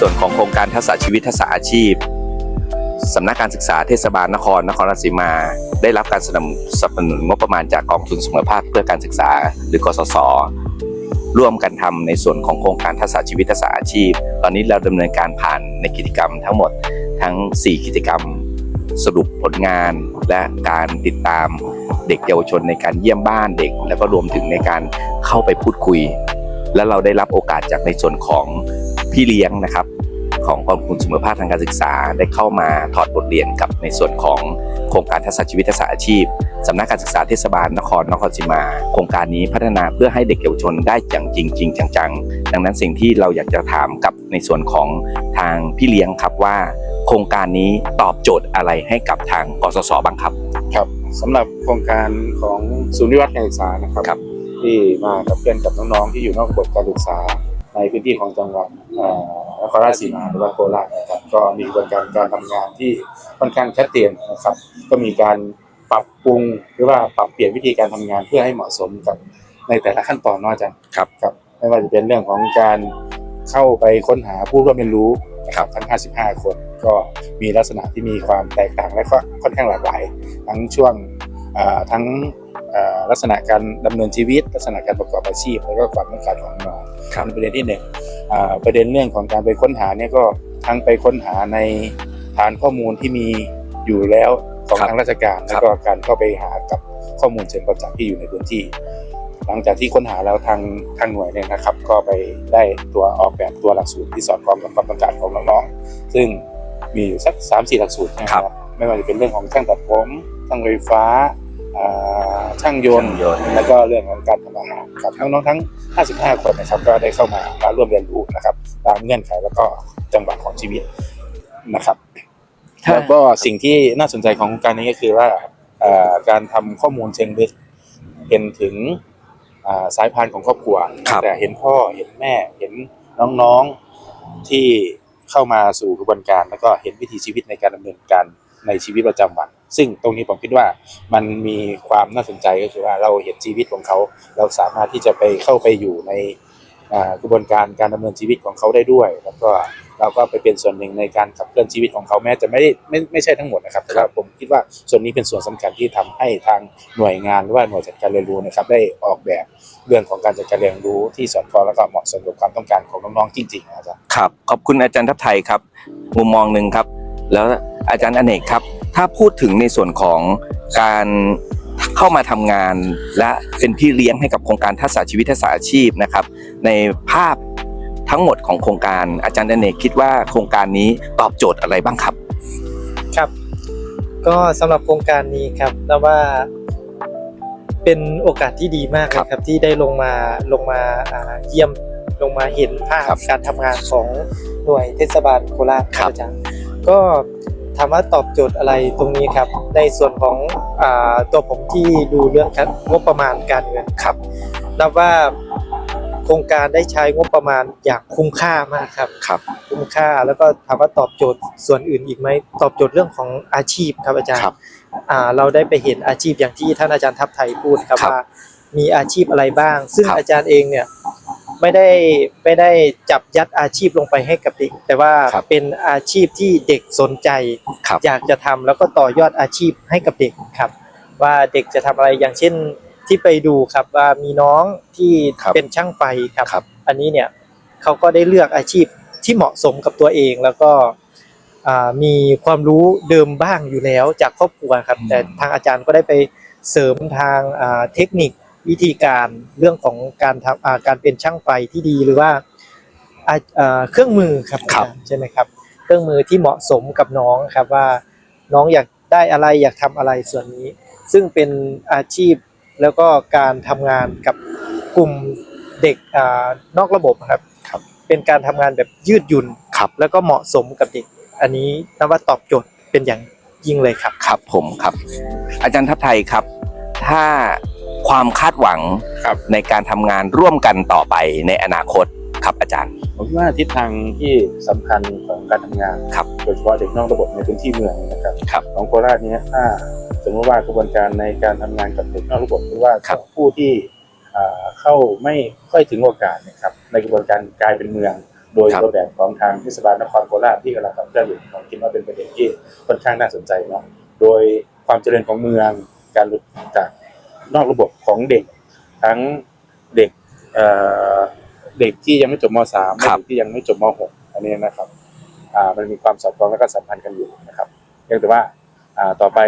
ส่วนของโครงการทักษะชีวิตทักษะอาชีพสำนักการศึกษาเทศบาลนครนครราชสีมา ได้รับการสนับสนุนงบประมาณจากกองทุนเสมอภาคเพื่อการศึกษา หรือกสศร่วมกันทำในส่วนของโครงการทักษะชีวิตทักษะอาชีพ ตอนนี้เราดำเนินการผ่านในกิจกรรมทั้งหมดทั้ง 4 กิจกรรม สรุปผลงาน และการติดตามเด็กเยาวชนในการเยี่ยมบ้านเด็ก แล้วก็รวมถึงในการเข้าไปพูดคุย และเราได้รับโอกาสจากในส่วนของ พี่เลี้ยงนะครับของกองทุนเสมอภาคทางการศึกษาได้เข้ามาถอดบทเรียนกับในส่วนของโครงการทักษะชีวิตทักษะอาชีพสำนักการศึกษาเทศบาลนครนครศรีมา โครงการนี้พัฒนาเพื่อให้เด็กเยาวชนได้อย่างจริงจริงๆจังๆ ดังนั้นสิ่งที่เราอยากจะถามกับในส่วนของทางพี่เลี้ยงครับว่า โครงการนี้ตอบโจทย์อะไรให้กับทางกสศบ้างครับครับสำหรับโครงการของศูนย์วิวัฒน์การศึกษานะครับครับที่มากับเพื่อนกับน้องๆที่อยู่นอกระบบการศึกษา ในพื้นที่ของจังหวัดเอ่อนครราชสีมาหรือว่าโคราชนะครับ ก็มีกระบวนการการทำงานที่ค่อนข้างชัดเจนนะครับ ก็มีการปรับปรุงหรือว่าปรับเปลี่ยนวิธีการทำงานเพื่อให้เหมาะสมกับในแต่ละขั้นตอนเนาะอาจารย์ครับครับไม่ว่าจะเป็นเรื่องของการเข้าไปค้นหาผู้ร่วมเรียนรู้นะครับทั้ง 55 คนก็มีลักษณะที่มีความแตกต่างและก็ค่อนข้างหลากหลาย ทั้งช่วงเอ่อทั้งเอ่อ ลักษณะการดำเนินชีวิต ลักษณะการประกอบอาชีพ แล้วก็ความต้องการของน้องครับอันนประเด็นที่หนึ่งอ่าประเด็นเรื่องของการไปค้นหาเนี่ยก็ทั้งไปค้นหาในฐานข้อมูลที่มีอยู่แล้วของครับทางราชการครัแล้วบก็การเข้าไปหากับข้อมูลเชิงประจักษ์ที่อยู่ในพื้นที่ หลังจากที่ค้นหาแล้วทางทางหน่วยเนี่ยนะครับ ก็ไปได้ตัวออกแบบตัวหลักสูตรที่สอดคล้องกับความต้องการของน้องๆซึ่งมีอยู่สักสามสี่หลักสูตรนะคครัรับบไม่ว่าจะเป็นเรื่องของช่างตัดผมช่างไฟฟ้าอ่า ช่างยนต์ช่างยนต์แล้วก็เรื่องของการทำอาหารครับน้องๆทั้ง 55 คนนะครับก็ได้เข้ามามาร่วมเรียนรู้นะครับ ตามเงื่อนไขแล้วก็จังหวะของชีวิตนะครับถ้าแล้วก็สิ่งที่น่าสนใจของโครงการนี้ก็คือว่าเอ่อการทำข้อมูลเชิงลึกเป็นถึงอ่าสายพานของครอบครัวครับแต่เห็นพ่อเห็นแม่เห็นน้องๆที่เข้ามาสู่กระบวนการ แล้วก็เห็นวิถีชีวิตในการดำเนินการในชีวิตประจำวัน ซึ่งตรงนี้ผมคิดว่ามันมีความน่าสนใจก็คือว่าเราเห็นชีวิตของเขา เราสามารถที่จะไปเข้าไปอยู่ในกระบวนการการดำเนินชีวิตของเขาได้ด้วย แล้วก็เราก็ไปเป็นส่วนหนึ่งในการขับเคลื่อนชีวิตของเขาแม้จะไม่ได้ไม่ไม่ใช่ทั้งหมดนะครับแต่ว่าผมคิดว่าส่วนนี้เป็นส่วนสำคัญที่ทำให้ทางหน่วยงานหรือว่าหน่วยจัดการเรียนรู้นะครับได้ออกแบบเรื่องของการจัดการเรียนรู้ที่สอดคล้องแล้วก็เหมาะสมกับความต้องการของน้องๆจริงๆนะครับครับขอบคุณอาจารย์ทัพไทยครับ มุมมองหนึ่งครับ แล้วอาจารย์อเนกครับ ถ้าพูดถึงในส่วนของการเข้ามาทำงานและเป็นพี่เลี้ยงให้กับโครงการทักษะชีวิตทักษะอาชีพนะครับ ในภาพทั้งหมดของโครงการอาจารย์อเนกคิดว่าโครงการนี้ตอบโจทย์อะไรบ้างครับ ครับ ก็สำหรับโครงการนี้ครับนับว่าเป็นโอกาสที่ดีมากเลยครับที่ได้ลงมาลงมาอ่าเยี่ยมลงมาเห็นภาครัพบการทำงานของหน่วยเทศบาลโคราชครับอาจารย์ก็ ถามว่าตอบโจทย์อะไรตรงนี้ครับ ในส่วนของอาตัวผมที่ดูเรื่องครับงบประมาณการเงินครับนับว่าโครงการได้ใช้งบประมาณอย่างคุ้มค่ามากครับครับ คุ้มค่าแล้วก็ถามว่าตอบโจทย์ส่วนอื่นอีกไหมตอบโจทย์เรื่องของอาชีพครับอาจารย์ครับอ่าเราได้ไปเห็นอาชีพอย่างที่ท่านอาจารย์ทัพไทยพูดครับครับว่ามีอาชีพอะไรบ้าง ซึ่งครับอาจารย์เองเนี่ย ไม่ได้ไม่ได้จับยัดอาชีพลงไปให้กับเด็ก แต่ว่าครับเป็นอาชีพที่เด็กสนใจ ครับ อยากจะทำแล้วก็ต่อยอดอาชีพให้กับเด็กครับ ว่าเด็กจะทำอะไรอย่างเช่นที่ไปดูครับว่ามีน้องที่ครับเป็นช่างไฟครับ ครับ อันนี้เนี่ยเขาก็ได้เลือกอาชีพที่เหมาะสมกับตัวเองแล้วก็อ่ามีความรู้เดิมบ้างอยู่แล้วจากครอบครัวครับอืมแต่ทางอาจารย์ก็ได้ไปเสริมทางอ่าเทคนิค วิธีการเรื่องของการทำอ่าการเป็นช่างไฟที่ดีหรือว่าอ่าอ่าเครื่องมือครับครับอาจารย์ใช่ไหมครับ เครื่องมือที่เหมาะสมกับน้องครับว่าน้องอยากได้อะไรอยากทำอะไรส่วนนี้ ซึ่งเป็นอาชีพแล้วก็การทำงานกับกลุ่มเด็กอ่านอกระบบครับครับเป็นการทำงานแบบยืดหยุ่นครับแล้วก็เหมาะสมกับเด็ก อันนี้นับว่าตอบโจทย์เป็นอย่างยิ่งเลยครับครับผมครับ อาจารย์ทัพไทยครับ ถ้า ความคาดหวังครับในการทำงานร่วมกันต่อไปในอนาคตครับอาจารย์ ผมคิดว่าทิศทางที่สำคัญของการทำงานครับโดยเฉพาะเด็กนอกระบบในพื้นที่เมืองนะครับครับของโคราชเนี้ถ้าสมมติว่ากระบวนการในการทำงานกับเด็กนอกระบบหรือว่าครับผู้ที่อ่าเข้าไม่ค่อยถึงโอกาสนะครับในกระบวนการกลายเป็นเมือง โดยครับ ตัวแบบของทางเทศบาลนครโคราชที่กำลังขับเคลื่อนอยู่ผมคิดว่าเป็นประเด็นที่ค่อนข้างน่าสนใจเนาะโดยความเจริญของเมืองการหลุดจาก นอกระบบของเด็ก ทั้งเด็กเอ่อเด็กที่ยังไม่จบม .3 ครับเด็กที่ยังไม่จบม .6 อันนี้นะครับอ่ามันมีความสอดคล้องและก็สัมพันธ์กันอยู่นะครับเพียงแต่ว่าอ่าต่อไป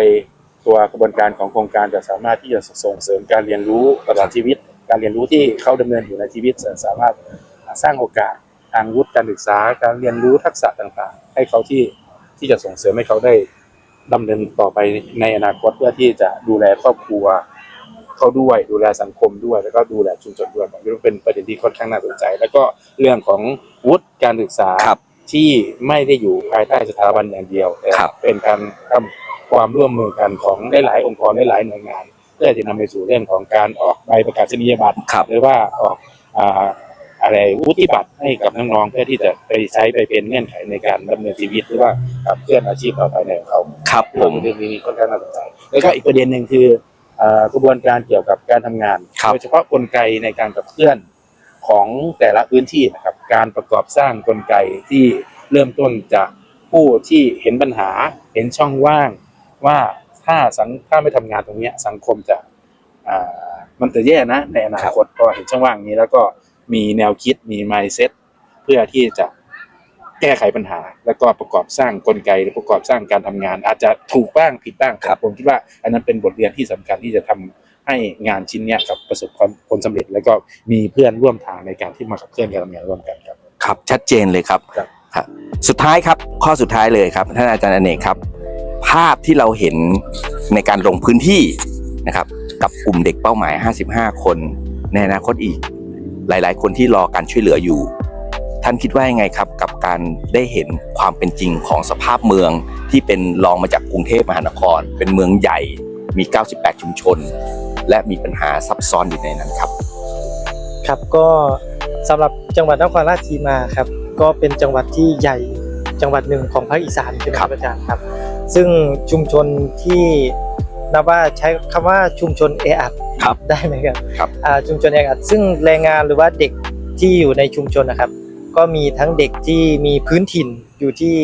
ตัวกระบวนการของโครงการจะสามารถที่จะส่งเสริมการเรียนรู้ตลอดชีวิต การเรียนรู้ที่เขาดำเนินอยู่ในชีวิตจะสามารถสร้างโอกาสทางวุฒิการศึกษาการเรียนรู้ทักษะต่างๆ ให้เขาที่ที่จะส่งเสริมให้เขาได้ดำเนินต่อไปในอนาคตเพื่อที่จะดูแลครอบครัว เขาด้วยดูแลสังคมด้วย แล้วก็ดูแลชุมชนด้วยผมคิดว่าเป็นประเด็นที่ค่อนข้างน่าสนใจ แล้วก็เรื่องของวุฒิการศึกษาครับที่ไม่ได้อยู่ภายใต้สถาบันอย่างเดียวแต่ครับเป็นการทำความร่วมมือกันของหลายๆองค์กรหลายๆหน่วยงานเพื่อจะนำไปสู่เรื่องของการออกใบประกาศนียบัตรครับหรือว่าออกอ่าอะไรวุฒิบัตรให้กับน้องๆเพื่อที่จะไปใช้ไปเป็นเงื่อนไขในการดำเนินชีวิตหรือว่าขับเคลื่อนอาชีพต่อไปในของเขาครับผมเรื่องนี้ค่อนข้างน่าสนใจแล้วก็อีกประเด็นหนึ่งคือเอ่อ กระบวนการเกี่ยวกับการทำงานครับโดยเฉพาะกลไกในการขับเคลื่อนของแต่ละพื้นที่นะครับ การประกอบสร้างกลไกที่เริ่มต้นจากผู้ที่เห็นปัญหาเห็นช่องว่างว่าถ้าสังถ้าไม่ทำงานตรงเนี้ยสังคมจะอ่ามันจะแย่นะในอนาคตพอเห็นช่องว่างนี้แล้วก็มีแนวคิดมี mindset เพื่อที่จะ แก้ไขปัญหา แล้วก็ประกอบสร้างกลไกหรือประกอบสร้างการทำงาน อาจจะถูกบ้างผิดบ้างครับผมคิดว่า อันนั้นเป็นบทเรียนที่สำคัญที่จะทำให้งานชิ้นเนี้ยครับประสบความผลสำเร็จ แล้วก็มีเพื่อนร่วมทางในการที่มาขับเคลื่อนการทำงานร่วมกันครับครับ ชัดเจนเลยครับครับครับ สุดท้ายครับข้อสุดท้ายเลยครับท่านอาจารย์อเนกครับ ภาพที่เราเห็นในการลงพื้นที่นะครับ กับกลุ่มเด็กเป้าหมาย 55 คนในอนาคตอีก หลาย ๆ คนที่รอการช่วยเหลืออยู่ ท่านคิดว่ายังไงครับ กับการได้เห็นความเป็นจริงของสภาพเมืองที่เป็นรองมาจากกรุงเทพมหานคร เป็นเมืองใหญ่มี 98 ชุมชน และมีปัญหาซับซ้อนอยู่ในนั้นครับ ครับก็สำหรับจังหวัดนครราชสีมาครับ ก็เป็นจังหวัดที่ใหญ่จังหวัดหนึ่งของภาคอีสานใช่ไหมครับอาจารย์ครับ ซึ่งชุมชนที่นับว่าใช้คำว่าชุมชนเออัดครับได้ไหมครับครับอ่าชุมชนเออัดซึ่งแรงงานหรือว่าเด็กที่อยู่ในชุมชนนะครับ ก็มีทั้งเด็กที่มีพื้นถิ่นอยู่ที่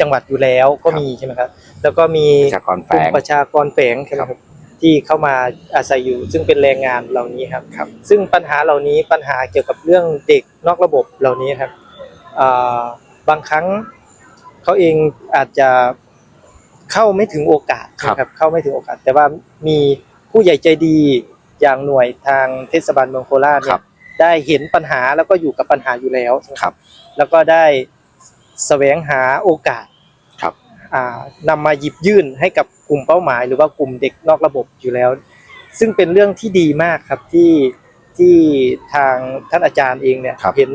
จังหวัดอยู่แล้วก็มีใช่ไหมครับ แล้วก็มีประชากรแฝกลุ่มงประชากรแฝงใช่ไหมครับที่เข้ามาอาศัยอยู่ซึ่งเป็นแรงงานเหล่านี้ครับครับซึ่งปัญหาเหล่านี้ปัญหาเกี่ยวกับเรื่องเด็กนอกระบบเหล่านี้ครับอ่าบางครั้งเขาเองอาจจะเข้าไม่ถึงโอกาสครับนะครับเข้าไม่ถึงโอกาส แต่ว่ามีผู้ใหญ่ใจดีอย่างหน่วยทางเทศบาลเมืองโคราชคเนี่รัยบ ได้เห็นปัญหาแล้วก็อยู่กับปัญหาอยู่แล้วใช่ไหมครับ แล้วก็ได้แสวงหาโอกาสครับอ่านำมาหยิบยื่นให้กับกลุ่มเป้าหมาย หรือว่ากลุ่มเด็กนอกระบบอยู่แล้ว ซึ่งเป็นเรื่องที่ดีมากครับที่ที่ทางท่านอาจารย์เองเนี่ยครับเห็น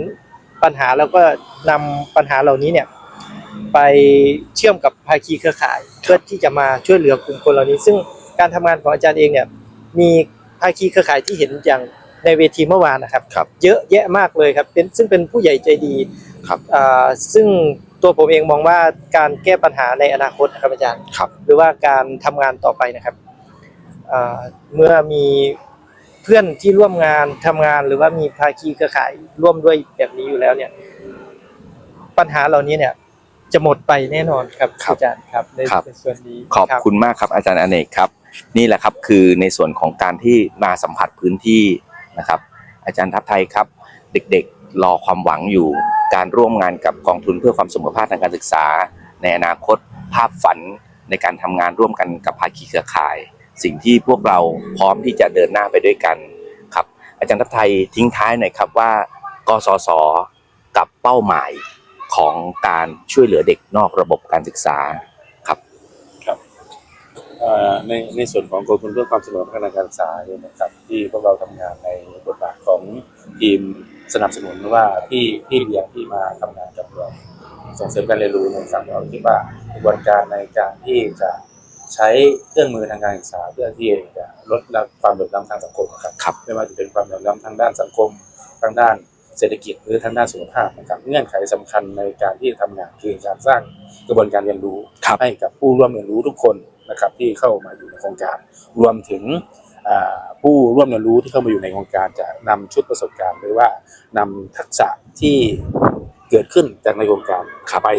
ปัญหาแล้วก็นำปัญหาเหล่านี้เนี่ยไปเชื่อมกับภาคีเครือข่ายเพื่อที่จะมาช่วยเหลือกลุ่มคนเหล่านี้ ซึ่งการทำงานของอาจารย์เองเนี่ยมีภาคีเครือข่ายที่เห็นอย่าง ในเวทีเมื่อวานนะครับ ครับ เยอะแยะมากเลยครับเป็นซึ่งเป็นผู้ใหญ่ใจดีครับอ่าซึ่งตัวผมเองมองว่าการแก้ปัญหาในอนาคตนะครับอาจารย์ ครับ หรือว่าการทำงานต่อไปนะครับอ่าเมื่อมีเพื่อนที่ร่วมงานทำงานหรือว่ามีภาคีเครือข่ายร่วมด้วยแบบนี้อยู่แล้วเนี่ย ปัญหาเหล่านี้เนี่ย จะหมดไปแน่นอนครับครับอาจารย์ครับในครับ ในส่วนนี้ขอบรัคุณมากครับอาจารย์อเนกครับ นี่แหละครับคือในส่วนของการที่มาสัมผัสพื้นที่ นะครับ อาจารย์ทัพไทยครับ เด็กๆรอความหวังอยู่ การร่วมงานกับกองทุนเพื่อความเสมอภาคทางการศึกษา ในอนาคตภาพฝันในการทำงานร่วมกันกับภาคีเครือข่าย สิ่งที่พวกเราพร้อมที่จะเดินหน้าไปด้วยกันครับ อาจารย์ทัพไทยทิ้งท้ายหน่อยครับว่ากสศกับเป้าหมายของการช่วยเหลือเด็กนอกระบบการศึกษา ในในส่วนของกองทุนเพื่อความเสมอภาคทางการศึกษาเนี่ยนะครับ ที่พวกเราทำงานในบทบาทของทีมสนับสนุนว่าพี่พี่เลี้ยงที่มาทำงานกับเราส่งเสริมการเรียนรู้ในสังคมเราคิดว่ากระบวนการในการที่จะใช้เครื่องมือทางการศึกษาเพื่อที่จะลดละความเหลื่อมล้ำทางสังคมนะครับครับไม่ว่าจะเป็นความเหลื่อมล้ำทางด้านสังคมทางด้านเศรษฐกิจหรือทางด้านสุขภาพนะครับเงื่อนไขสำคัญในการที่จะทำงานคือการสร้างกระบวนการเรียนรู้ครับให้กับผู้ร่วมเรียนรู้ทุกคน นะครับที่เข้ามาอยู่ในโครงการ รวมถึงอ่าผู้ร่วมเรียนรู้ที่เข้ามาอยู่ในโครงการจะนำชุดประสบการณ์หรือว่านำทักษะที่เกิดขึ้นจากในโครงการครับไป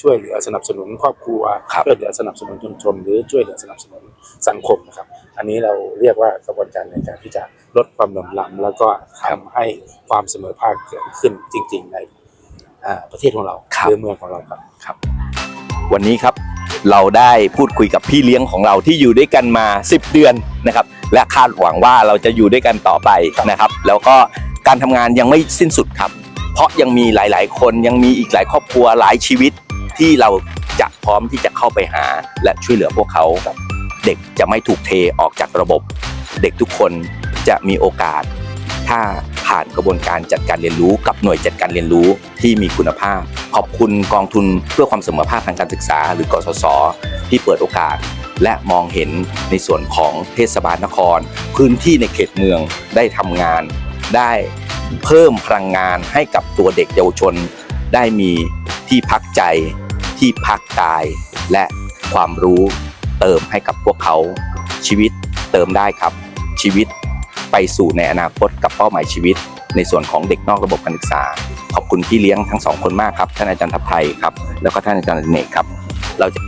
ช่วยเหลือสนับสนุนครอบครัวครับช่วยเหลือสนับสนุนชุมชนหรือช่วยเหลือสนับสนุนสังคมนะครับ อันนี้เราเรียกว่ากระบวนการในการที่จะลดความเหลื่อมล้ำแล้วก็ทำให้ความเสมอภาคเกิดขึ้นจริง ๆ ในอ่าประเทศของเราครับหรือเมืองของเราครับ วันนี้ครับ เราได้พูดคุยกับพี่เลี้ยงของเราที่อยู่ด้วยกันมา 10 เดือนนะครับ และคาดหวังว่าเราจะอยู่ด้วยกันต่อไปนะครับ แล้วก็การทำงานยังไม่สิ้นสุดครับ เพราะยังมีหลาย ๆ คนยังมีอีกหลายครอบครัวหลายชีวิตที่เราจะพร้อมที่จะเข้าไปหาและช่วยเหลือพวกเขาเด็กจะไม่ถูกเทออกจากระบบ เด็กทุกคนจะมีโอกาส ถ้า ผ่านกระบวนการจัดการเรียนรู้ กับหน่วยจัดการเรียนรู้ที่มีคุณภาพ ขอบคุณกองทุนเพื่อความเสมอภาคทางการศึกษา หรือกสศที่เปิดโอกาส และมองเห็นในส่วนของเทศบาลนคร พื้นที่ในเขตเมืองได้ทำงาน ได้เพิ่มพลังงานให้กับตัวเด็กเยาวชน ได้มีที่พักใจ ที่พักกาย และความรู้เติมให้กับพวกเขาชีวิตเติมได้ครับชีวิต ไปสู่ในอนาคตกับเป้าหมายชีวิต ในส่วนของเด็กนอกระบบการศึกษา ขอบคุณพี่เลี้ยงทั้งสองคนมากครับท่านอาจารย์ทัพไทยครับแล้วก็ท่านอาจารย์เนกครับเราจะ